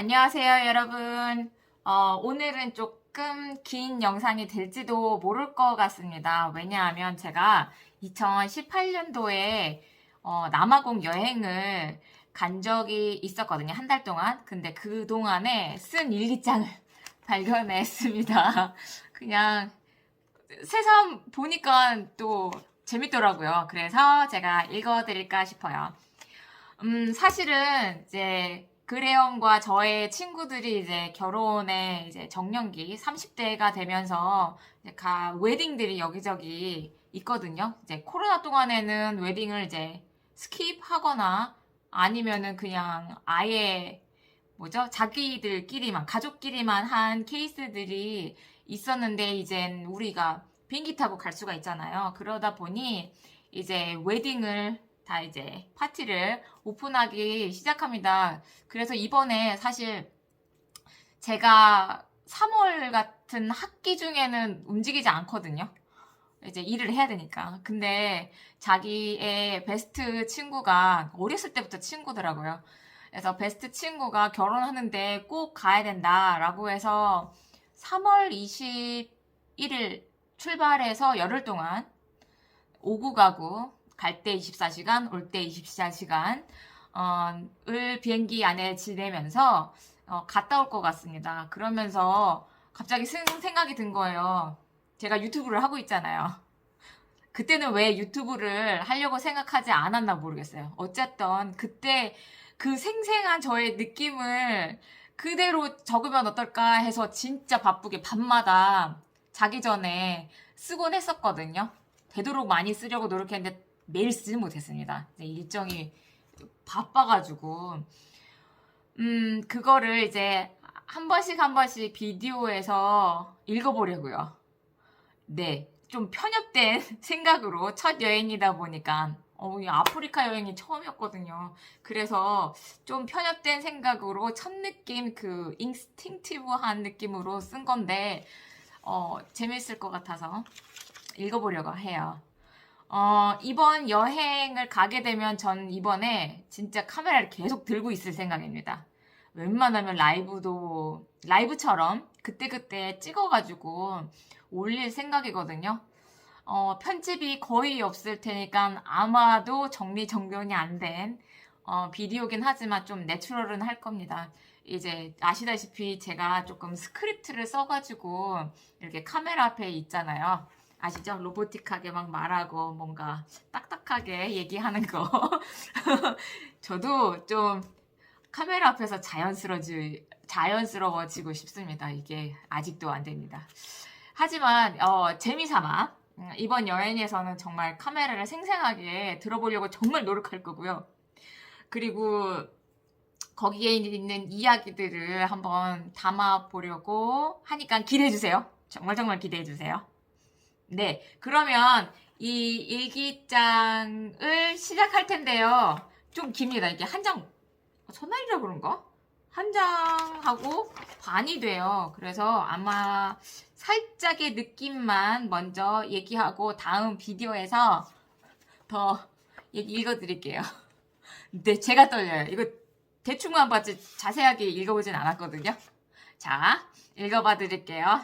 안녕하세요, 여러분. 어, 오늘은 조금 긴 영상이 될지도 모를 것 같습니다. 왜냐하면 제가 2018년도에 어, 남아공 여행을 간 적이 있었거든요. 한 달 동안. 근데 그 동안에 쓴 일기장을 발견했습니다. 그냥 새삼 보니까 또 재밌더라고요. 그래서 제가 읽어드릴까 싶어요. 음, 사실은 이제 그레엄과 저의 친구들이 이제 결혼에 이제 정년기 30대가 되면서 이제 가 웨딩들이 여기저기 있거든요. 이제 코로나 동안에는 웨딩을 이제 스킵하거나 아니면은 그냥 아예 뭐죠? 자기들끼리만 가족끼리만 한 케이스들이 있었는데 이젠 우리가 비행기 타고 갈 수가 있잖아요. 그러다 보니 이제 웨딩을 다 이제 파티를 오픈하기 시작합니다. 그래서 이번에 사실 제가 3월 같은 학기 중에는 움직이지 않거든요. 이제 일을 해야 되니까. 근데 자기의 베스트 친구가 어렸을 때부터 친구더라고요. 그래서 베스트 친구가 결혼하는데 꼭 가야 된다라고 해서 3월 21일 출발해서 열흘 동안 오구 가구 갈 때 24시간, 올 때 24시간 어, 을 비행기 안에 지내면서 어, 갔다 올 것 같습니다. 그러면서 갑자기 생, 생각이 든 거예요. 제가 유튜브를 하고 있잖아요. 그때는 왜 유튜브를 하려고 생각하지 않았나 모르겠어요. 어쨌든 그때 그 생생한 저의 느낌을 그대로 적으면 어떨까 해서 진짜 바쁘게 밤마다 자기 전에 쓰곤 했었거든요. 되도록 많이 쓰려고 노력했는데 매일 쓰지 못했습니다. 일정이 바빠가지고 음 그거를 이제 한 번씩 한 번씩 비디오에서 읽어보려고요. 네, 좀 편협된 생각으로 첫 여행이다 보니까 어, 이 아프리카 여행이 처음이었거든요. 그래서 좀 편협된 생각으로 첫 느낌 그 인스팅티브한 느낌으로 쓴 건데 어, 재밌을 것 같아서 읽어보려고 해요. 어, 이번 여행을 가게 되면 전 이번에 진짜 카메라를 계속 들고 있을 생각입니다. 웬만하면 라이브도, 라이브처럼 그때그때 찍어가지고 올릴 생각이거든요. 어, 편집이 거의 없을 테니까 아마도 정리정돈이 안 된, 어, 비디오긴 하지만 좀 내추럴은 할 겁니다. 이제 아시다시피 제가 조금 스크립트를 써가지고 이렇게 카메라 앞에 있잖아요. 아시죠? 로보틱하게 막 말하고 뭔가 딱딱하게 얘기하는 거. 저도 좀 카메라 앞에서 자연스러워지, 자연스러워지고 싶습니다. 이게 아직도 안 됩니다. 하지만 어, 재미삼아 음, 이번 여행에서는 정말 카메라를 생생하게 들어보려고 정말 노력할 거고요. 그리고 거기에 있는 이야기들을 한번 담아 보려고 하니까 기대해 주세요. 정말 정말 기대해 주세요. 네, 그러면 이 일기장을 시작할 텐데요. 좀 깁니다. 이게 한 장, 첫날이라 그런가? 한 장하고 반이 돼요. 그래서 아마 살짝의 느낌만 먼저 얘기하고 다음 비디오에서 더 읽어드릴게요. 네, 제가 떨려요. 이거 대충만 봤지 자세하게 읽어보진 않았거든요. 자, 읽어봐 드릴게요.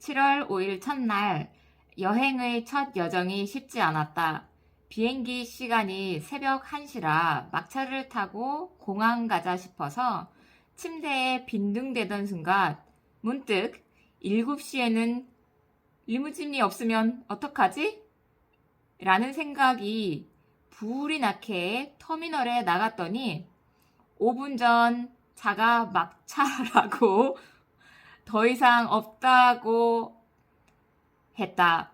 7월 5일 첫날 여행의 첫 여정이 쉽지 않았다. 비행기 시간이 새벽 1시라 막차를 타고 공항 가자 싶어서 침대에 빈둥대던 순간 문득 7시에는 리무진이 없으면 어떡하지? 라는 생각이 불이 나게 터미널에 나갔더니 5분 전 차가 막차라고 더 이상 없다고 했다.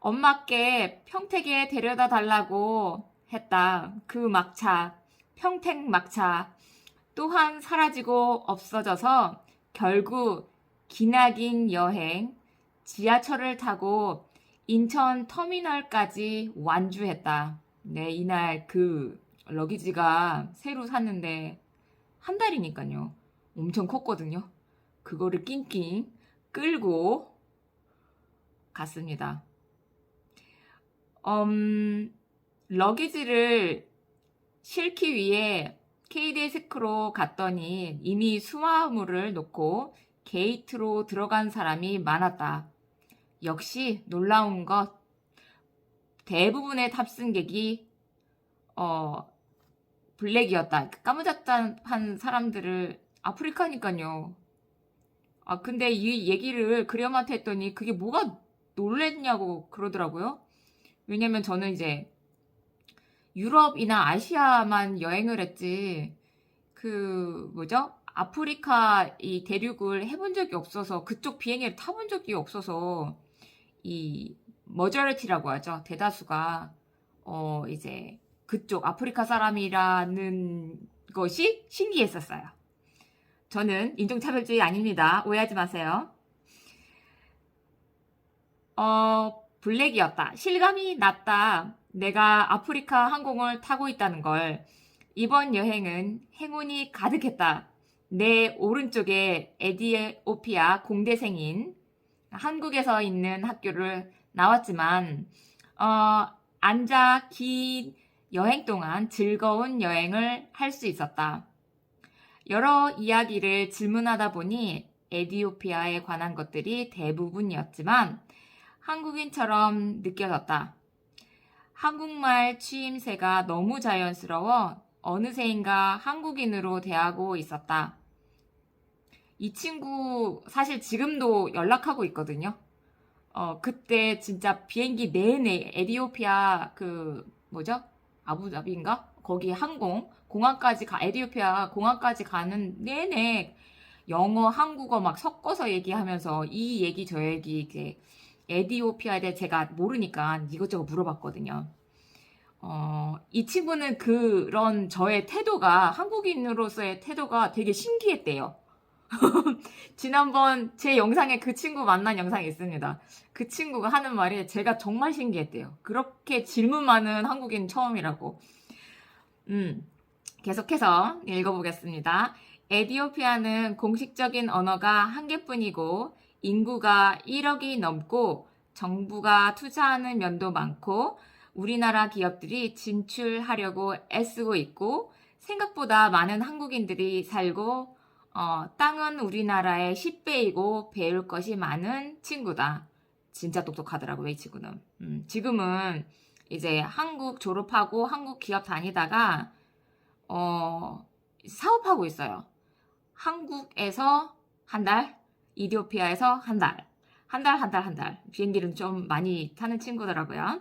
엄마께 평택에 데려다 달라고 했다. 그 막차, 평택 막차 또한 사라지고 없어져서 결국 기나긴 여행 지하철을 타고 인천 터미널까지 완주했다. 네, 이날 그 러기지가 새로 샀는데 한 달이니까요. 엄청 컸거든요. 그거를 낑낑 끌고 갔습니다. 음, 러기지를 싣기 위해 KD스크로 갔더니 이미 수화물을 놓고 게이트로 들어간 사람이 많았다. 역시 놀라운 것. 대부분의 탑승객이 어 블랙이었다. 까무잡잡한 사람들을 아프리카니까요. 아 근데 이 얘기를 그렴한테 했더니 그게 뭐가 놀랬냐고 그러더라고요. 왜냐면 저는 이제 유럽이나 아시아만 여행을 했지 그 뭐죠? 아프리카 이 대륙을 해본 적이 없어서 그쪽 비행기를 타본 적이 없어서 이 머저리티라고 하죠. 대다수가 어 이제 그쪽 아프리카 사람이라는 것이 신기했었어요. 저는 인종차별주의 아닙니다. 오해하지 마세요. 어, 블랙이었다. 실감이 났다. 내가 아프리카 항공을 타고 있다는 걸. 이번 여행은 행운이 가득했다. 내 오른쪽에 에디오피아 공대생인 한국에서 있는 학교를 나왔지만, 어, 앉아 긴 여행 동안 즐거운 여행을 할 수 있었다. 여러 이야기를 질문하다 보니 에디오피아에 관한 것들이 대부분이었지만 한국인처럼 느껴졌다. 한국말 취임새가 너무 자연스러워 어느새인가 한국인으로 대하고 있었다. 이 친구 사실 지금도 연락하고 있거든요. 어, 그때 진짜 비행기 내내 에디오피아 그 뭐죠? 아부다비인가? 거기 항공 공항까지 가 에디오피아 공항까지 가는 내내 영어 한국어 막 섞어서 얘기하면서 이 얘기 저 얘기 이게 에디오피아에 대해 제가 모르니까 이것저것 물어봤거든요. 어, 이 친구는 그런 저의 태도가 한국인으로서의 태도가 되게 신기했대요. 지난번 제 영상에 그 친구 만난 영상이 있습니다. 그 친구가 하는 말이 제가 정말 신기했대요. 그렇게 질문 많은 한국인 처음이라고. 음, 계속해서 읽어보겠습니다. 에디오피아는 공식적인 언어가 한 개뿐이고 인구가 1억이 넘고 정부가 투자하는 면도 많고 우리나라 기업들이 진출하려고 애쓰고 있고 생각보다 많은 한국인들이 살고 어, 땅은 우리나라의 10배이고 배울 것이 많은 친구다. 진짜 똑똑하더라고요, 이 친구는. 음, 지금은 이제 한국 졸업하고 한국 기업 다니다가 어, 사업하고 있어요. 한국에서 한 달, 이디오피아에서 한 달. 한 달, 한 달, 한 달. 비행기를 좀 많이 타는 친구더라고요.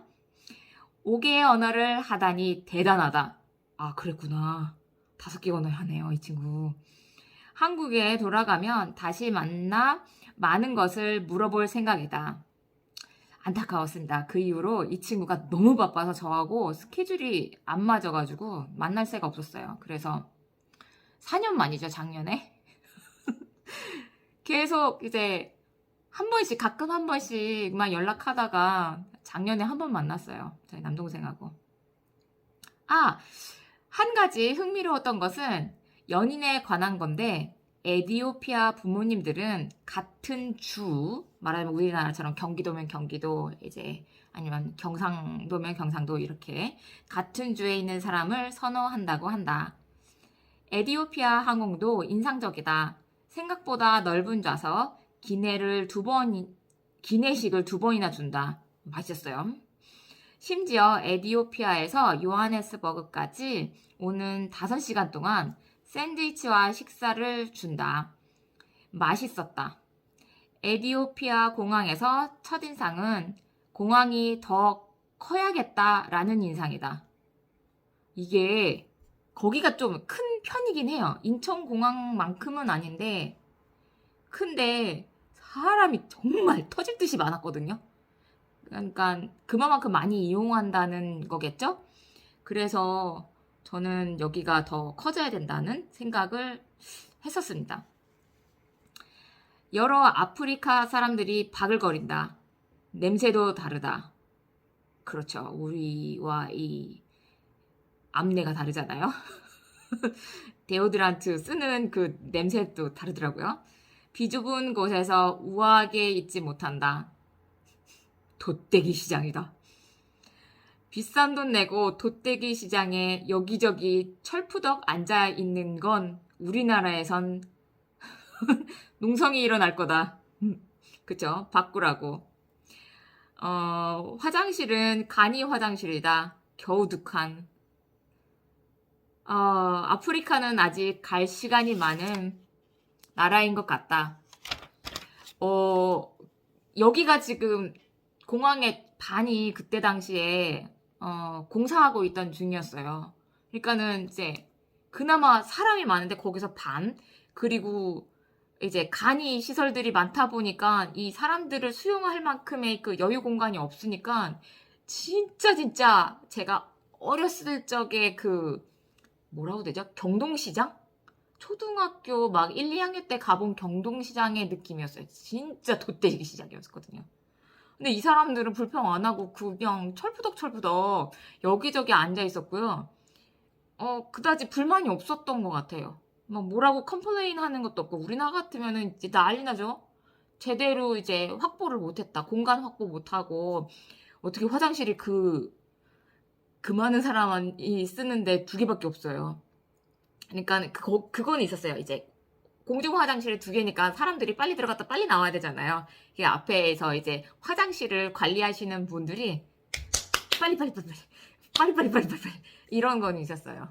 5개의 언어를 하다니 대단하다. 아, 그랬구나. 다섯 개 언어 하네요, 이 친구. 한국에 돌아가면 다시 만나 많은 것을 물어볼 생각이다. 안타까웠습니다. 그 이후로 이 친구가 너무 바빠서 저하고 스케줄이 안 맞아가지고 만날 새가 없었어요. 그래서 4년 만이죠, 작년에. 계속 이제 한 번씩, 가끔 한 번씩만 연락하다가 작년에 한 번 만났어요. 저희 남동생하고. 아, 한 가지 흥미로웠던 것은 연인에 관한 건데, 에디오피아 부모님들은 같은 주, 말하자면 우리나라처럼 경기도면 경기도, 이제 아니면 경상도면 경상도 이렇게 같은 주에 있는 사람을 선호한다고 한다. 에디오피아 항공도 인상적이다. 생각보다 넓은 좌석, 기내를 두 번, 기내식을 두 번이나 준다. 맛있었어요. 심지어 에디오피아에서 요하네스버그까지 오는 5시간 동안 샌드위치와 식사를 준다. 맛있었다. 에디오피아 공항에서 첫인상은 공항이 더 커야겠다라는 인상이다. 이게 거기가 좀 큰 편이긴 해요. 인천공항만큼은 아닌데 큰데 사람이 정말 터질 듯이 많았거든요. 그러니까 그만큼 많이 이용한다는 거겠죠? 그래서 저는 여기가 더 커져야 된다는 생각을 했었습니다. 여러 아프리카 사람들이 바글거린다. 냄새도 다르다. 그렇죠. 우리와 이 암내가 다르잖아요. 데오드란트 쓰는 그 냄새도 다르더라고요. 비좁은 곳에서 우아하게 있지 못한다. 돗대기 시장이다. 비싼 돈 내고 돗대기 시장에 여기저기 철푸덕 앉아 있는 건 우리나라에선 농성이 일어날 거다. 그쵸? 바꾸라고. 어, 화장실은 간이 화장실이다. 겨우 두 칸. 어, 아프리카는 아직 갈 시간이 많은 나라인 것 같다. 어, 여기가 지금 공항의 반이 그때 당시에 어, 공사하고 있던 중이었어요. 그러니까는 이제 그나마 사람이 많은데 거기서 반 그리고 이제 간이 시설들이 많다 보니까 이 사람들을 수용할 만큼의 그 여유 공간이 없으니까 진짜 진짜 제가 어렸을 적에 그 뭐라고 되죠? 경동시장? 초등학교 막 1, 2학년 때 가본 경동시장의 느낌이었어요. 진짜 돗대기 시장이었거든요. 근데 이 사람들은 불평 안 하고 그냥 철푸덕 여기저기 앉아 있었고요. 어, 그다지 불만이 없었던 것 같아요. 막 뭐라고 컴플레인 하는 것도 없고 우리나라 같으면은 이제 난리 나죠. 제대로 이제 확보를 못했다. 공간 확보 못하고 어떻게 화장실이 그, 그 많은 사람이 쓰는데 두 개밖에 없어요. 그러니까 그거, 그건 있었어요. 이제 공중 화장실 두 개니까 사람들이 빨리 들어갔다 빨리 나와야 되잖아요. 이 앞에서 이제 화장실을 관리하시는 분들이 빨리 빨리 빨리 빨리 빨리 빨리 빨리 빨리 이런 건 있었어요.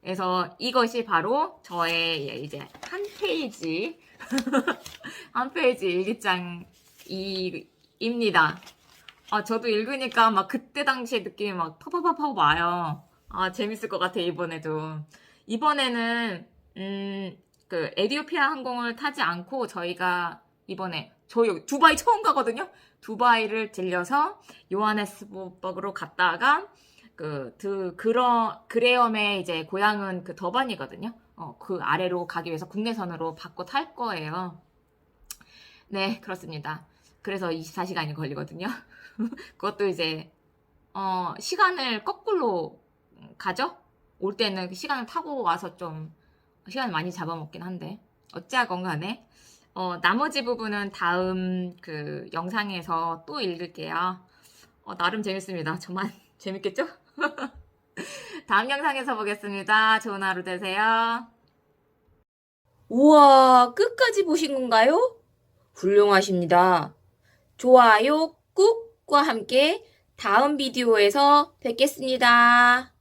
그래서 이것이 바로 저의 이제 한 페이지 한 페이지 일기장입니다. 아 저도 읽으니까 막 그때 당시의 느낌이 막 파파파파 와요. 아 재밌을 것 같아 이번에도. 이번에는 음, 그 에디오피아 항공을 타지 않고 저희가 이번에 저희 두바이 처음 가거든요. 두바이를 들려서 요하네스버그로 갔다가 그, 그, 그러, 그레엄의 이제 고향은 그 더반이거든요. 어, 그 아래로 가기 위해서 국내선으로 바꿔 탈 거예요. 네, 그렇습니다. 그래서 24시간이 걸리거든요. 그것도 이제, 어, 시간을 거꾸로 가죠? 올 때는 그 시간을 타고 와서 좀 시간을 많이 잡아먹긴 한데. 어찌하건 간에, 어, 나머지 부분은 다음 그 영상에서 또 읽을게요. 어, 나름 재밌습니다. 저만 재밌겠죠? 다음 영상에서 보겠습니다. 좋은 하루 되세요. 우와, 끝까지 보신 건가요? 훌륭하십니다. 좋아요 꾹과 함께 다음 비디오에서 뵙겠습니다.